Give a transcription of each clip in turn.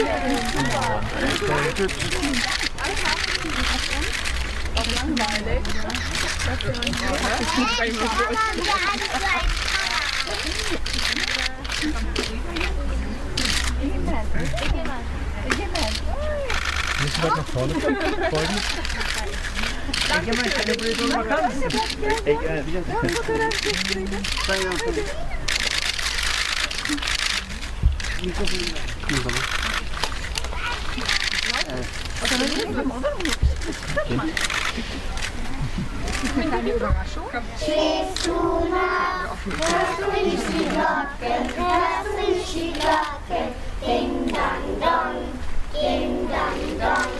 Müssen wir nach vorne folgen? Egemen de buraya doğru bakar mısın? Egemen bir dakika. Sen yansın. Stehst du nach, Schwestuna, köstlich ding dong, ding dong.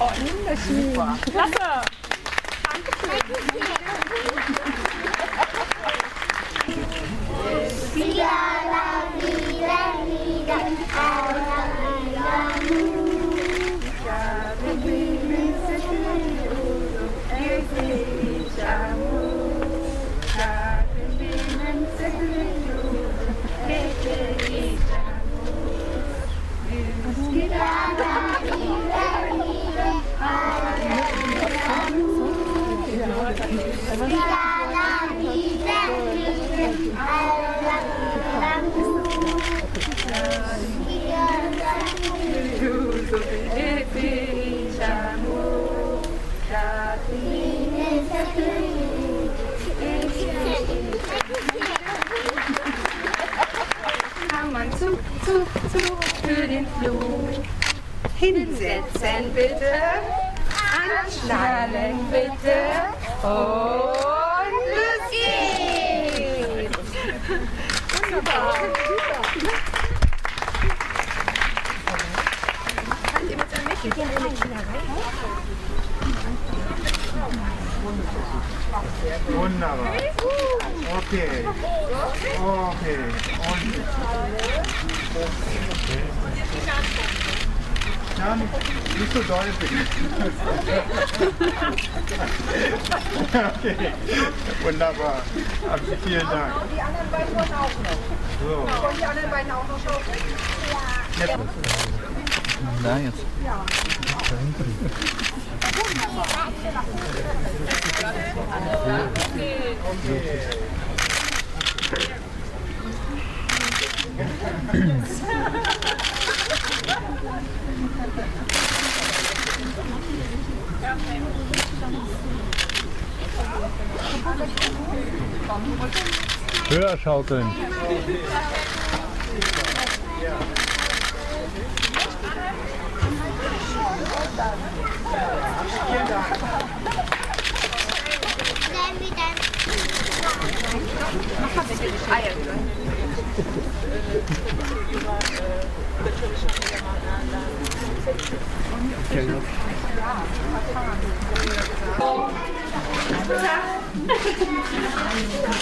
Oh, wunderschön. Super. Klasse. Danke Dankeschön. Ja. Zug für den Flug. Hinsetzen bitte, anschnallen bitte und los geht's. Wunderbar. Kann ich mit dem Mädchen in die 돈 나와. 오케이. 오케이. 온. 난 이거 넣어야 돼. 오케이. Wunderbar. Aber vielen Dank. Die anderen beiden wurden auch noch. So. Und die anderen beiden auch noch kaufen? Ja. Jetzt. Da jetzt. Höher schaukeln.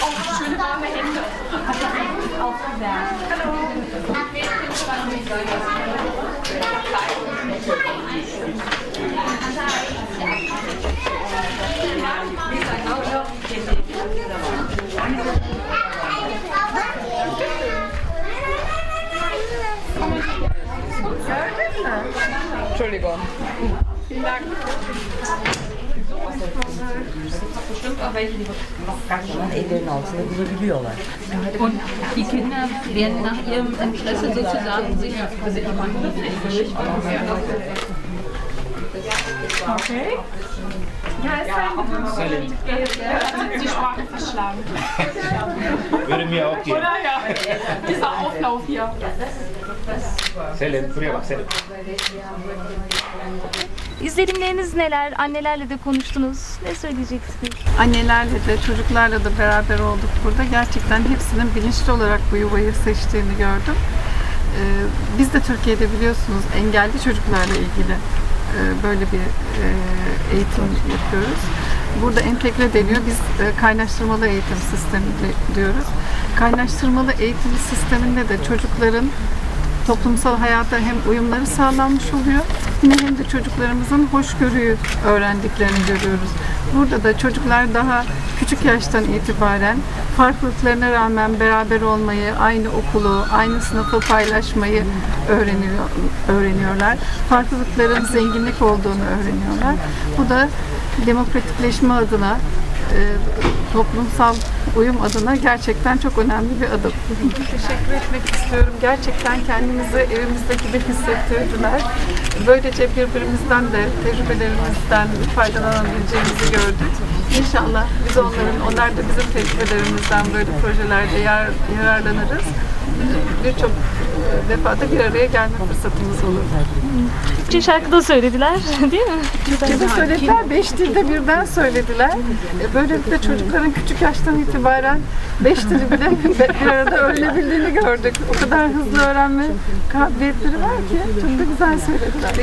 Auch schöne warme Hände. Aufgewärmt. Hallo. Entschuldigung. Vielen Dank. Bestimmt auch welche, die noch durabiliyorlar. Und die Kinder werden nach ihrem Interesse sozusagen sich Okay. Ja, ist halt die Sprache verschlagen. Würde würde mir auch gehen. Oder ja. Dieser Auflauf hier. Selim, buraya bak Selim. İzlenimleriniz neler? Annelerle de konuştunuz. Ne söyleyeceksiniz? annelerle de çocuklarla da beraber olduk burada. Gerçekten hepsinin bilinçli olarak bu yuvayı seçtiğini gördüm. Ee, biz de Türkiye'de biliyorsunuz engelli çocuklarla ilgili e, böyle bir e, eğitim yapıyoruz. Burada entegre deniyor. Biz e, kaynaştırmalı eğitim sistemi di- diyoruz. Kaynaştırmalı eğitim sisteminde de çocukların toplumsal hayata hem uyumları sağlanmış oluyor yine hem de çocuklarımızın hoşgörüyü öğrendiklerini görüyoruz. Burada da çocuklar daha küçük yaştan itibaren farklılıklarına rağmen beraber olmayı, aynı okulu, aynı sınıfı paylaşmayı öğreniyor, öğreniyorlar. Farklılıkların zenginlik olduğunu öğreniyorlar. Bu da demokratikleşme adına e, toplumsal uyum adına gerçekten çok önemli bir adım. Teşekkür etmek istiyorum. Gerçekten kendimizi evimizde gibi hissettirdiler. Böylece birbirimizden de tecrübelerimizden faydalanabileceğimizi gördük. İnşallah biz onların, onlar da bizim tecrübelerimizden böyle projelerde yar, yararlanırız. Birçok defada bir araya gelme fırsatımız olur. Türkçe şarkı da söylediler değil mi? Türkçe'de söylediler, beş dilde birden söylediler. E, Böylelikle çocukların küçük yaştan itibaren beş dili bile bir arada öğrenebildiğini gördük. O kadar hızlı öğrenme kabiliyetleri var ki çok da güzel söylediler.